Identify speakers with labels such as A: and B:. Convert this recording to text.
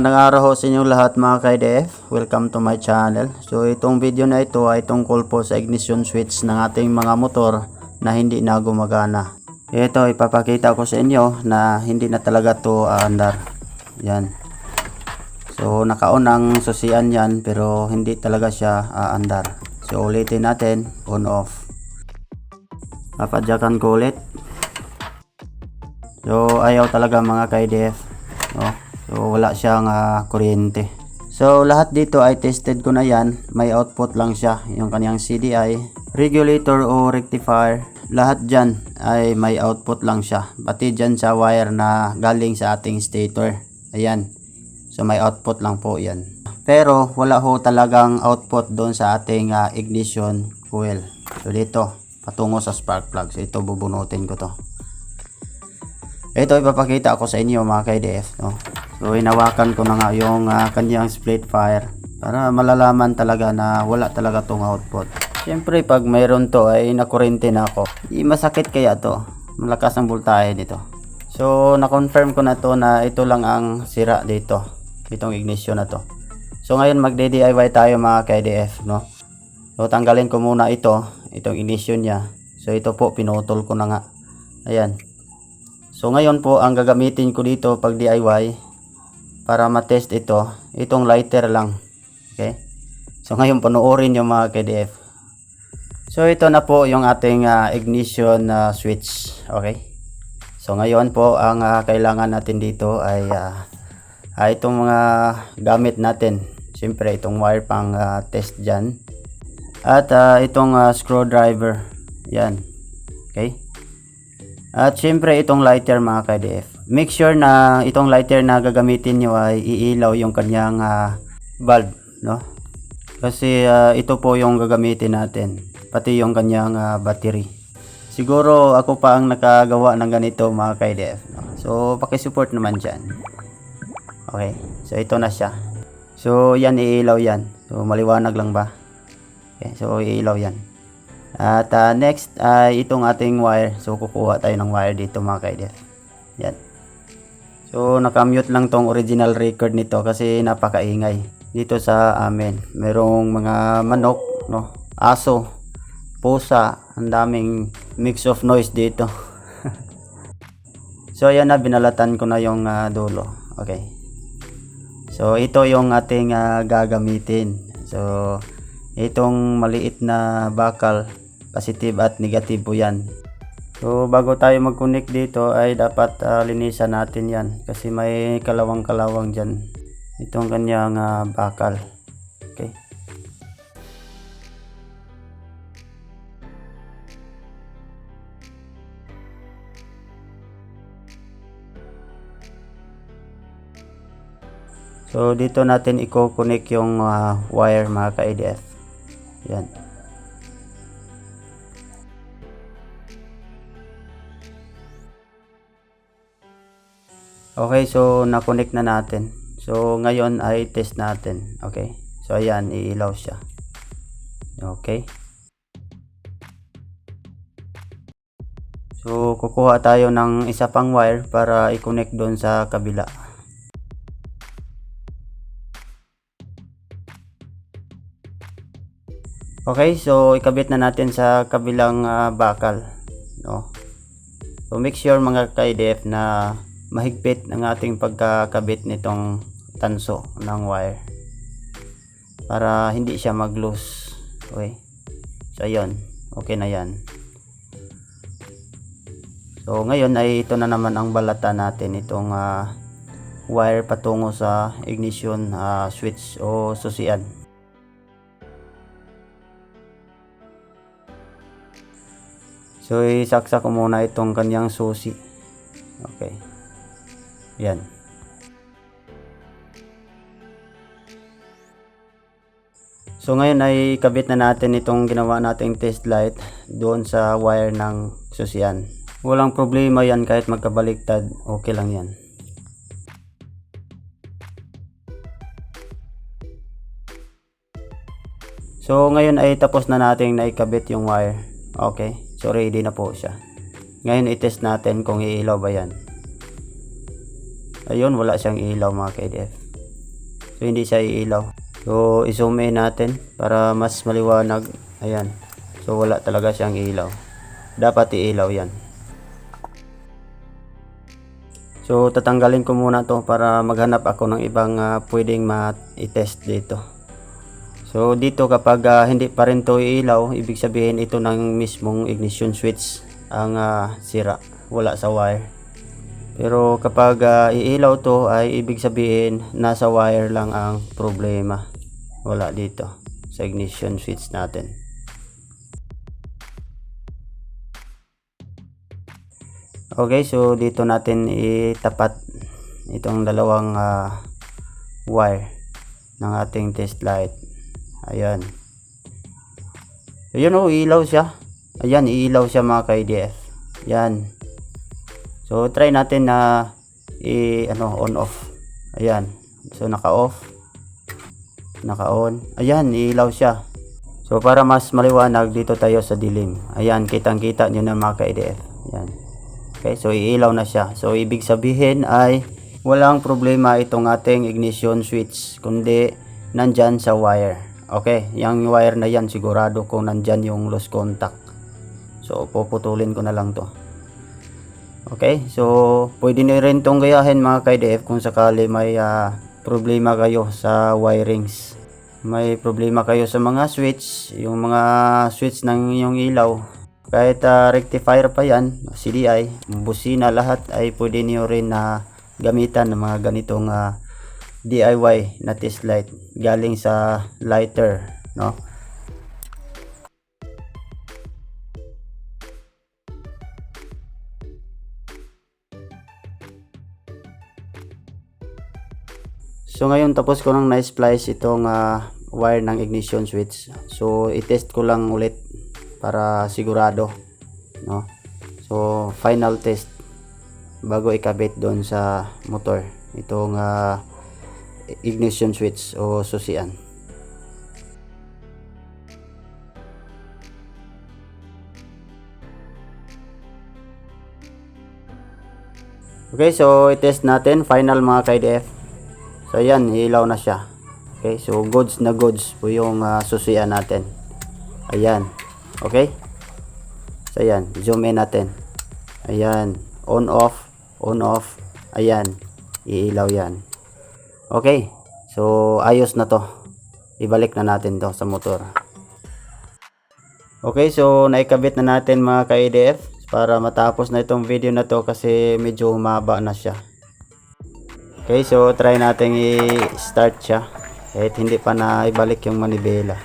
A: magandang araw ho sa inyong lahat mga ka-IDF. Welcome to my channel. So itong video na ito ay tungkol po sa ignition switch ng ating mga motor na hindi na gumagana. Ito ipapakita ko sa inyo na hindi na talaga to andar. Yan. So naka-on ang susian yan pero hindi talaga siya aandar. So ulitin natin on off. Papadyakan ko ulit. So ayaw talaga mga ka-IDF. No? So wala siyang ah, kuryente. So lahat dito ay tested ko na yan. May output lang siya. Yung kanyang CDI, regulator o rectifier. Lahat dyan ay may output lang siya. Pati dyan sa wire na galing sa ating stator. Ayan. So may output lang po yan. Pero wala ho talagang output doon sa ating ah, ignition coil. So dito, patungo sa spark plug. So ito bubunutin ko to. Ito ipapakita ko sa inyo mga ka-IDF. No? So inawakan ko na nga yung ah, kanyang split fire para malalaman talaga na wala talaga tong output. Siyempre pag mayroon to ay nakurente na ako. Di masakit kaya to. Malakas ang voltahe nito. So na-confirm ko na to na ito lang ang sira dito. Itong ignition na to. So ngayon magde-DIY tayo mga ka-IDF. No? So tanggalin ko muna ito. Itong ignition niya. So ito po pinutol ko na nga. Ayan. So ngayon po ang gagamitin ko dito pag DIY para matest ito, itong lighter lang. Okay? So ngayon panoorin yung mga KDF. So ito na po yung ating ah, ignition ah, switch. Okay? So ngayon po ang ah, kailangan natin dito ay ah, ah, itong mga gamit natin. Siyempre itong wire pang ah, test dyan. At ah, itong ah, screwdriver. Yan. Okay? At syempre itong lighter mga ka-DF. Make sure na itong lighter na gagamitin nyo ay iilaw yung kanyang ah, bulb, no? Kasi ah, ito po yung gagamitin natin, pati yung kanyang ah, battery. Siguro ako pa ang nakagawa ng ganito mga ka-DF. No? So paki-support naman dyan. Okay, so ito na siya. So yan iilaw yan. So maliwanag lang ba? Okay, so iilaw yan. At ah, next ay itong ating wire. So kukuha tayo ng wire dito mga kaidef. Yan. So nakamute lang tong original record nito kasi napakaingay dito sa amin. Merong mga manok, no, aso, pusa, ang daming mix of noise dito. so ayan na binalatan ko na yung ah, dulo. Okay. So ito yung ating ah, gagamitin. So itong maliit na bakal positive at negative po yan so bago tayo mag-connect dito ay dapat ah, linisan natin yan kasi may kalawang kalawang dyan itong kanyang ah, bakal okay So dito natin i-connect yung ah, wire mga ka-ADF. Yan. Okay, so na-connect na natin. So ngayon ay test natin. Okay. So ayan, iilaw siya. Okay. So kukuha tayo ng isa pang wire para i-connect doon sa kabila. Okay, so ikabit na natin sa kabilang ah, bakal, no. So make sure mga ka-IDF na mahigpit ang ating pagkakabit nitong tanso ng wire para hindi siya mag-loose. Okay. So ayun, okay na 'yan. So ngayon ay ito na naman ang balata natin itong ah, wire patungo sa ignition ah, switch o susian. So isaksak ko muna itong kanyang susi. Okay. Yan. So ngayon ay kabit na natin itong ginawa nating test light doon sa wire ng susian. Walang problema yan kahit magkabaliktad. Okay lang yan. So ngayon ay tapos na nating naikabit yung wire. Okay. So ready na po siya. Ngayon i-test natin kung iilaw ba yan. Ayun, wala siyang ilaw mga KDF. So, hindi siya iilaw. So, i-zoom in natin para mas maliwanag. Ayan. So, wala talaga siyang ilaw. Dapat iilaw yan. So, tatanggalin ko muna to para maghanap ako ng ibang ah, pwedeng ma-test dito. So, dito kapag ah, hindi pa rin to iilaw, ibig sabihin ito ng mismong ignition switch ang ah, sira. Wala sa wire. Pero kapag ah, iilaw to ay ibig sabihin nasa wire lang ang problema. Wala dito sa ignition switch natin. Okay, so dito natin itapat itong dalawang ah, wire ng ating test light. Ayan. Ayun oh, ilaw siya. Ayan, ilaw siya mga ka-IDF. Yan. So try natin na i ano on off. Ayan. So naka-off. Naka-on. Ayan, ilaw siya. So para mas maliwanag dito tayo sa dilim. Ayan, kitang-kita nyo na mga ka-IDF. Ayan. Okay, so iilaw na siya. So ibig sabihin ay walang problema itong ating ignition switch kundi nandyan sa wire. Okay, yung wire na yan sigurado kung nandyan yung lost contact. So puputulin ko na lang to. Okay, so pwede nyo rin itong gayahin mga ka-IDF kung sakali may ah, problema kayo sa wirings. May problema kayo sa mga switch, yung mga switch ng inyong ilaw. Kahit ah, rectifier pa yan, CDI, busina lahat ay pwede nyo rin na gamitan ng mga ganitong ah, DIY na test light galing sa lighter, no? So ngayon tapos ko nang na-splice itong ah, wire ng ignition switch. So i-test ko lang ulit para sigurado, no? So final test bago ikabit doon sa motor itong ah, ignition switch o susian. Okay, so i-test natin final mga ka-IDF. So ayan, ilaw na siya. Okay, so goods na goods po yung uh, susian natin. Ayan. Okay? So ayan, zoom in natin. Ayan, on off, on off. Ayan, iilaw yan. Okay, so ayos na to. Ibalik na natin to sa motor. Okay, so naikabit na natin mga ka-ADF para matapos na itong video na to kasi medyo humaba na siya. Okay, so try natin i-start siya. Kahit hindi pa na ibalik yung manibela.